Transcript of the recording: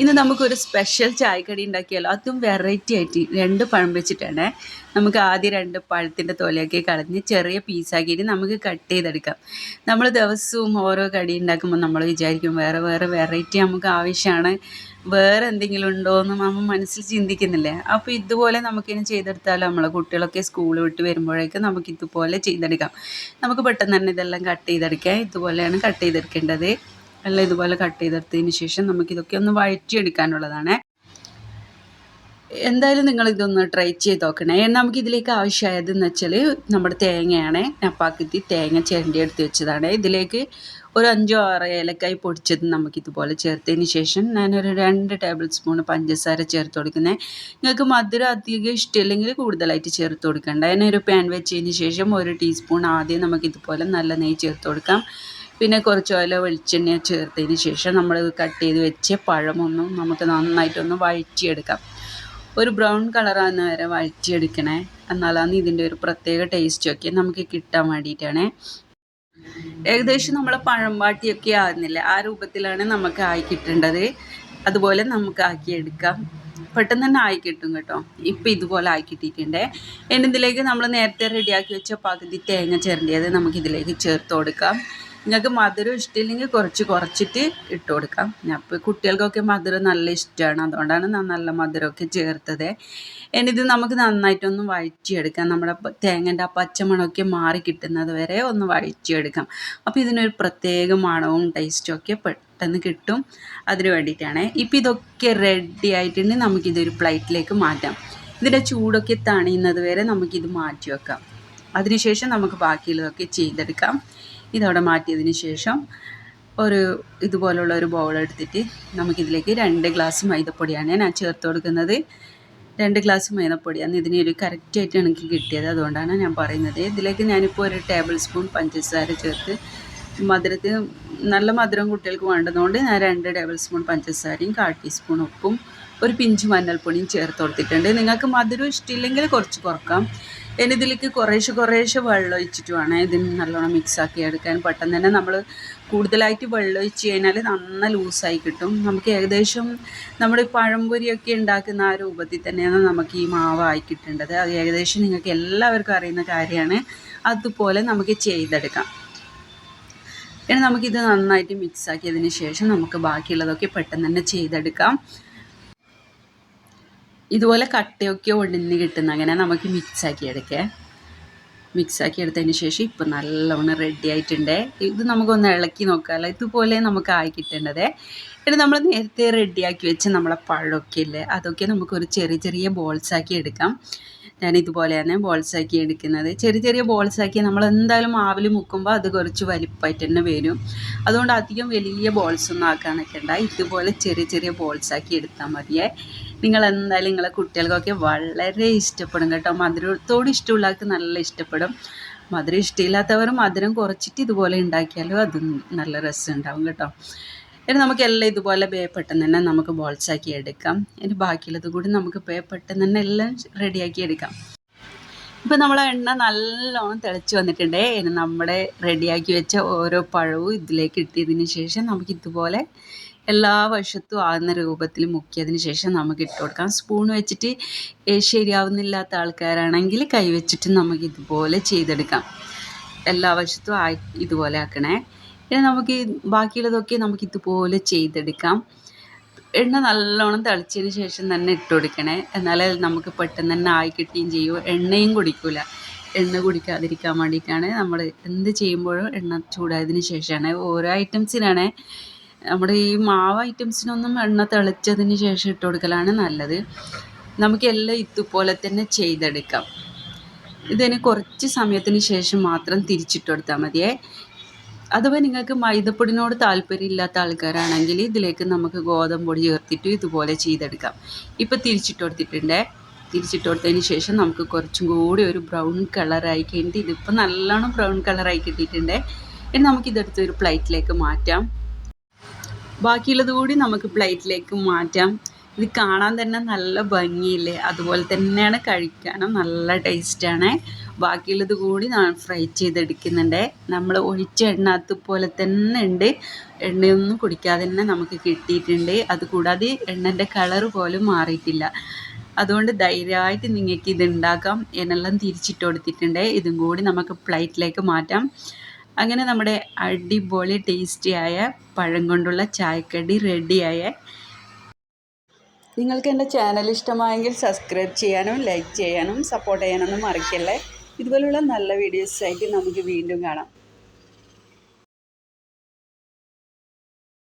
ഇന്ന് നമുക്കൊരു സ്പെഷ്യൽ ചായക്കടി ഉണ്ടാക്കിയാലോ? അതും വെറൈറ്റി ആയിട്ട് രണ്ട് പഴം വെച്ചിട്ടാണ്. നമുക്ക് ആദ്യം രണ്ട് പഴത്തിന്റെ തൊലയൊക്കെ കളഞ്ഞ് ചെറിയ പീസാക്കിയിട്ട് നമുക്ക് കട്ട് ചെയ്തെടുക്കാം. നമ്മൾ ദിവസവും ഓരോ കടി ഉണ്ടാക്കുമ്പോൾ നമ്മൾ വിചാരിക്കും വേറെ വേറെ വെറൈറ്റി നമുക്ക് ആവശ്യമാണ്. വേറെ എന്തെങ്കിലും ഉണ്ടോ എന്ന് നമ്മൾ മനസ്സിൽ ചിന്തിക്കുന്നില്ലേ. അപ്പോൾ ഇതുപോലെ നമുക്കിനി ചെയ്തെടുത്താലോ? നമ്മളെ കുട്ടികളൊക്കെ സ്കൂൾ വിട്ട് വരുമ്പോഴേക്കും നമുക്ക് ഇതുപോലെ ചെയ്തെടുക്കാം. നമുക്ക് പെട്ടെന്ന് തന്നെ ഇതെല്ലാം കട്ട് ചെയ്തെടുക്കാം. ഇതുപോലെയാണ് കട്ട് ചെയ്തെടുക്കേണ്ടത്. എല്ലാം ഇതുപോലെ കട്ട് ചെയ്തെടുത്തതിന് ശേഷം നമുക്ക് ഇതൊക്കെ ഒന്ന് വഴറ്റിയെടുക്കാനുള്ളതാണ്. എന്തായാലും നിങ്ങൾ ഇതൊന്ന് ട്രൈ ചെയ്ത് നോക്കണേ. നമുക്ക് ഇതിലേക്ക് ആവശ്യമായതെന്ന് വെച്ചാൽ നമ്മുടെ തേങ്ങയാണ്. നപ്പാക്കത്തി തേങ്ങ ചിരണ്ടി എടുത്ത് വെച്ചതാണ്. ഇതിലേക്ക് ഒരു അഞ്ചോ ആറോ ഏലക്കായ് പൊടിച്ചത് നമുക്കിതുപോലെ ചേർത്തതിന് ശേഷം ഞാനൊരു രണ്ട് ടേബിൾ സ്പൂൺ പഞ്ചസാര ചേർത്ത് കൊടുക്കുന്നത് നിങ്ങൾക്ക് മധുരം അധികം ഇഷ്ടമില്ലെങ്കിൽ കൂടുതലായിട്ട് ചേർത്ത് കൊടുക്കണ്ട. അതിനൊരു പാൻ വെച്ചതിന് ശേഷം ഒരു ടീസ്പൂൺ ആദ്യം നമുക്കിതുപോലെ നല്ല നെയ്യ് ചേർത്ത് കൊടുക്കാം. പിന്നെ കുറച്ച് ഓയില വെളിച്ചെണ്ണ ചേർത്തതിന് ശേഷം നമ്മൾ കട്ട് ചെയ്ത് വെച്ച് പഴമൊന്നും നമുക്ക് നന്നായിട്ടൊന്ന് വഴറ്റിയെടുക്കാം. ഒരു ബ്രൗൺ കളറാകുന്ന വരെ വഴറ്റിയെടുക്കണേ. എന്നാലാണ് ഇതിന്റെ ഒരു പ്രത്യേക ടേസ്റ്റ് ഒക്കെ നമുക്ക് കിട്ടാൻ വേണ്ടിയിട്ടാണ്. ഏകദേശം നമ്മൾ പഴംപാട്ടിയൊക്കെ ആകുന്നില്ല ആ രൂപത്തിലാണ് നമുക്ക് ആയി കിട്ടേണ്ടത്. അതുപോലെ നമുക്ക് ആക്കിയെടുക്കാം. പെട്ടെന്ന് തന്നെ ആയി കിട്ടും കേട്ടോ. ഇപ്പം ഇതുപോലെ ആയി കിട്ടിയിട്ടുണ്ട്. ഇനി നമ്മൾ നേരത്തെ റെഡിയാക്കി വെച്ച പകുതി തേങ്ങ ചേരേണ്ടത് നമുക്കിതിലേക്ക് ചേർത്ത് കൊടുക്കാം. നിങ്ങൾക്ക് മധുരം ഇഷ്ടമില്ലെങ്കിൽ കുറച്ച് കുറച്ചിട്ട് ഇട്ട് കൊടുക്കാം. അപ്പോൾ കുട്ടികൾക്കൊക്കെ മധുരം നല്ല ഇഷ്ടമാണ് അതുകൊണ്ടാണ് ഞാൻ നല്ല മധുരമൊക്കെ ചേർത്തത്. ഇനിയിത് നമുക്ക് നന്നായിട്ടൊന്ന് വഴറ്റിയെടുക്കാം. നമ്മുടെ തേങ്ങന്റെ ആ പച്ചമണമൊക്കെ മാറി കിട്ടുന്നത് വരെ ഒന്ന് വഴറ്റിയെടുക്കാം. അപ്പോൾ ഇതിനൊരു പ്രത്യേക മണവും ടേസ്റ്റും ഒക്കെ പെട്ടെന്ന് കിട്ടും. അതിന് വേണ്ടിയിട്ടാണ്. ഇപ്പോൾ ഇതൊക്കെ റെഡി ആയിട്ടുണ്ടെങ്കിൽ നമുക്കിതൊരു പ്ലേറ്റിലേക്ക് മാറ്റാം. ഇതിന്റെ ചൂടൊക്കെ തണിയുന്നത് വരെ നമുക്കിത് മാറ്റി വെക്കാം. അതിനുശേഷം നമുക്ക് ബാക്കിയുള്ളതൊക്കെ ചെയ്തെടുക്കാം. ഇതവിടെ മാറ്റിയതിന് ശേഷം ഒരു ഇതുപോലുള്ള ഒരു ബൗൾ എടുത്തിട്ട് നമുക്കിതിലേക്ക് രണ്ട് ഗ്ലാസ് മൈദപ്പൊടിയാണ് ഞാൻ ചേർത്ത് കൊടുക്കുന്നത്. രണ്ട് ഗ്ലാസ് മൈദപ്പൊടിയാണ്. ഇതിന് ഒരു കറക്റ്റായിട്ട് എനിക്ക് കിട്ടിയത്. അതുകൊണ്ടാണ് ഞാൻ പറയുന്നത്. ഇതിലേക്ക് ഞാനിപ്പോൾ ഒരു ടേബിൾ സ്പൂൺ പഞ്ചസാര ചേർത്ത് മധുരത്തിന് നല്ല മധുരം കുട്ടികൾക്ക് വേണ്ടതുകൊണ്ട് ഞാൻ രണ്ട് ടേബിൾ സ്പൂൺ പഞ്ചസാരയും കാൽ ടീസ്പൂൺ ഉപ്പും ഒരു പിഞ്ച് മഞ്ഞൾപ്പൊടിയും ചേർത്ത് കൊടുത്തിട്ടുണ്ട്. നിങ്ങൾക്ക് മധുരം ഇഷ്ടമില്ലെങ്കിൽ കുറച്ച് കുറക്കാം. ഇനി ഇതിലേക്ക് കുറേശ്ശെ കുറേശ്ശെ വെള്ളം ഒഴിച്ചിട്ട് വേണം. ഇതിന് നല്ലോണം മിക്സാക്കി എടുക്കാൻ. പെട്ടെന്ന് തന്നെ നമ്മൾ കൂടുതലായിട്ട് വെള്ളം ഒഴിച്ച് കഴിഞ്ഞാൽ നന്ന ലൂസായി കിട്ടും. നമുക്ക് ഏകദേശം നമ്മൾ പഴംപൊരിയൊക്കെ ഉണ്ടാക്കുന്ന ആ രൂപത്തിൽ തന്നെയാണ് നമുക്ക് ഈ മാവായി കിട്ടേണ്ടത്. അത് ഏകദേശം നിങ്ങൾക്ക് എല്ലാവർക്കും അറിയുന്ന കാര്യമാണ്. അതുപോലെ നമുക്ക് ചെയ്തെടുക്കാം. ഇനി നമുക്കിത് നന്നായിട്ട് മിക്സ് ആക്കിയതിന് ശേഷം നമുക്ക് ബാക്കിയുള്ളതൊക്കെ പെട്ടെന്ന് തന്നെ ചെയ്തെടുക്കാം. ഇതുപോലെ കട്ടയൊക്കെ ഒടിഞ്ഞ് കിട്ടുന്ന അങ്ങനെ നമുക്ക് മിക്സ് ആക്കി എടുക്കേ മിക്സാക്കി എടുത്തതിന് ശേഷം ഇപ്പം നല്ലവണ്ണം റെഡി ആയിട്ടുണ്ട്. ഇത് നമുക്കൊന്ന് ഇളക്കി നോക്കാമല്ലോ ഇതുപോലെ നമുക്ക് ആയി കിട്ടേണ്ടത്. ഇനി നമ്മൾ നേരത്തെ റെഡിയാക്കി വെച്ച് നമ്മളെ പഴമൊക്കെ ഇല്ലേ അതൊക്കെ നമുക്കൊരു ചെറിയ ചെറിയ ബോൾസ് ആക്കി എടുക്കാം. ഞാൻ ഇതുപോലെയാണ് ബോൾസാക്കി എടുക്കുന്നത്. ചെറിയ ചെറിയ ബോൾസാക്കി നമ്മൾ എന്തായാലും മാവിൽ മുക്കുമ്പോൾ അത് കുറച്ച് വലിപ്പമായിട്ട് തന്നെ വരും. അതുകൊണ്ട് അധികം വലിയ ബോൾസ് ഒന്നും ആക്കാൻ ഇതുപോലെ ചെറിയ ചെറിയ ബോൾസാക്കി എടുത്താൽ മതിയേ. നിങ്ങൾ എന്തായാലും നിങ്ങളെ കുട്ടികൾക്കൊക്കെ വളരെ ഇഷ്ടപ്പെടും കേട്ടോ. മധുരത്തോട് ഇഷ്ടമുള്ളവർക്ക് നല്ല ഇഷ്ടപ്പെടും. മധുരം ഇഷ്ടമില്ലാത്തവർ മധുരം കുറച്ചിട്ട് ഇതുപോലെ ഉണ്ടാക്കിയാലും അതും നല്ല രസം ഉണ്ടാവും കേട്ടോ. ഇനി നമുക്ക് എല്ലാം ഇതുപോലെ പെട്ടെന്ന് തന്നെ നമുക്ക് ബോൾസാക്കി എടുക്കാം. ഇനി ബാക്കിയുള്ളത് കൂടി നമുക്ക് പെട്ടെന്ന് തന്നെ എല്ലാം റെഡിയാക്കി എടുക്കാം. ഇപ്പം നമ്മൾ എണ്ണ നല്ലോണം തിളച്ച് വന്നിട്ടുണ്ട്. ഇനി നമ്മുടെ റെഡിയാക്കി വെച്ച ഓരോ പഴവും ഇതിലേക്ക് ഇട്ടിയതിന് ശേഷം നമുക്ക് ഇതുപോലെ എല്ലാ വശത്തും ആകുന്ന രൂപത്തിൽ മുക്കിയതിന് ശേഷം നമുക്ക് ഇട്ട് കൊടുക്കാം. സ്പൂൺ വെച്ചിട്ട് ശരിയാവുന്നില്ലാത്ത ആൾക്കാരാണെങ്കിൽ കൈ വെച്ചിട്ട് നമുക്ക് ഇതുപോലെ ചെയ്തെടുക്കാം. എല്ലാ വശത്തും ഇതുപോലെ ആക്കണേ. ഇനി നമുക്ക് ബാക്കിയുള്ളതൊക്കെ നമുക്ക് ഇതുപോലെ ചെയ്തെടുക്കാം. എണ്ണ നല്ലോണം തിളച്ചതിന് ശേഷം തന്നെ ഇട്ട് കൊടുക്കണേ. എന്നാലേ നമുക്ക് പെട്ടെന്ന് തന്നെ ആയി കിട്ടുകയും ചെയ്യും. എണ്ണയും കുടിക്കൂല. എണ്ണ കുടിക്കാതിരിക്കാൻ വേണ്ടിയിട്ടാണ് നമ്മൾ എന്ത് ചെയ്യുമ്പോഴും എണ്ണ ചൂടായതിന് ശേഷമാണ്. ഓരോ ഐറ്റംസിനാണ്. നമ്മുടെ ഈ മാവ് ഐറ്റംസിനൊന്നും എണ്ണ തിളച്ചതിന് ശേഷം ഇട്ട് കൊടുക്കലാണ് നല്ലത്. നമുക്ക് എല്ലാം ഇതുപോലെ തന്നെ ചെയ്തെടുക്കാം. ഇതിന് കുറച്ച് സമയത്തിന് ശേഷം മാത്രം തിരിച്ചിട്ട് കൊടുത്താൽ മതിയേ. അഥവാ നിങ്ങൾക്ക് മൈദപ്പൊടിനോട് താല്പര്യമില്ലാത്ത ആൾക്കാരാണെങ്കിൽ ഇതിലേക്ക് നമുക്ക് ഗോതമ്പൊടി ചേർത്തിട്ട് ഇതുപോലെ ചെയ്തെടുക്കാം. ഇപ്പോൾ തിരിച്ചിട്ട് കൊടുത്തിട്ടുണ്ടേ. തിരിച്ചിട്ട് കൊടുത്തതിന് ശേഷം നമുക്ക് കുറച്ചും കൂടി ഒരു ബ്രൗൺ കളറായി കഴിഞ്ഞിട്ട് ഇതിപ്പോൾ നല്ലോണം ബ്രൗൺ കളറായി കിട്ടിയിട്ടുണ്ടേ. ഇനി നമുക്കിതെടുത്ത് ഒരു പ്ലേറ്റിലേക്ക് മാറ്റാം. ബാക്കിയുള്ളത് കൂടി നമുക്ക് പ്ലേറ്റിലേക്ക് മാറ്റാം. ഇത് കാണാൻ തന്നെ നല്ല ഭംഗിയില്ലേ? അതുപോലെ തന്നെയാണ് കഴിക്കാനും നല്ല ടേസ്റ്റാണ്. ബാക്കിയുള്ളത് കൂടി ഞാൻ ഫ്രൈ ചെയ്തെടുക്കുന്നുണ്ട്. നമ്മൾ ഒഴിച്ച എണ്ണത്ത് പോലെ തന്നെ ഉണ്ട്. എണ്ണയൊന്നും കുടിക്കാതെ തന്നെ നമുക്ക് കിട്ടിയിട്ടുണ്ട്. അതുകൂടാതെ എണ്ണന്റെ കളർ പോലും മാറിയിട്ടില്ല. അതുകൊണ്ട് ധൈര്യമായിട്ട് നിങ്ങൾക്ക് ഇത് ഉണ്ടാക്കാം. എന്നെല്ലാം തിരിച്ചിട്ട് കൊടുത്തിട്ടുണ്ട്. ഇതും കൂടി നമുക്ക് പ്ലേറ്റിലേക്ക് മാറ്റാം. അങ്ങനെ നമ്മുടെ അടിപൊളി ടേസ്റ്റിയായ പഴം കൊണ്ടുള്ള ചായക്കടി റെഡിയായ. നിങ്ങൾക്ക് എന്റെ ചാനൽ ഇഷ്ടമായെങ്കിൽ സബ്സ്ക്രൈബ് ചെയ്യാനും ലൈക്ക് ചെയ്യാനും സപ്പോർട്ട് ചെയ്യാനൊന്നും മറക്കല്ലേ? ഇതുപോലുള്ള നല്ല വീഡിയോസായിട്ട് നമുക്ക് വീണ്ടും കാണാം.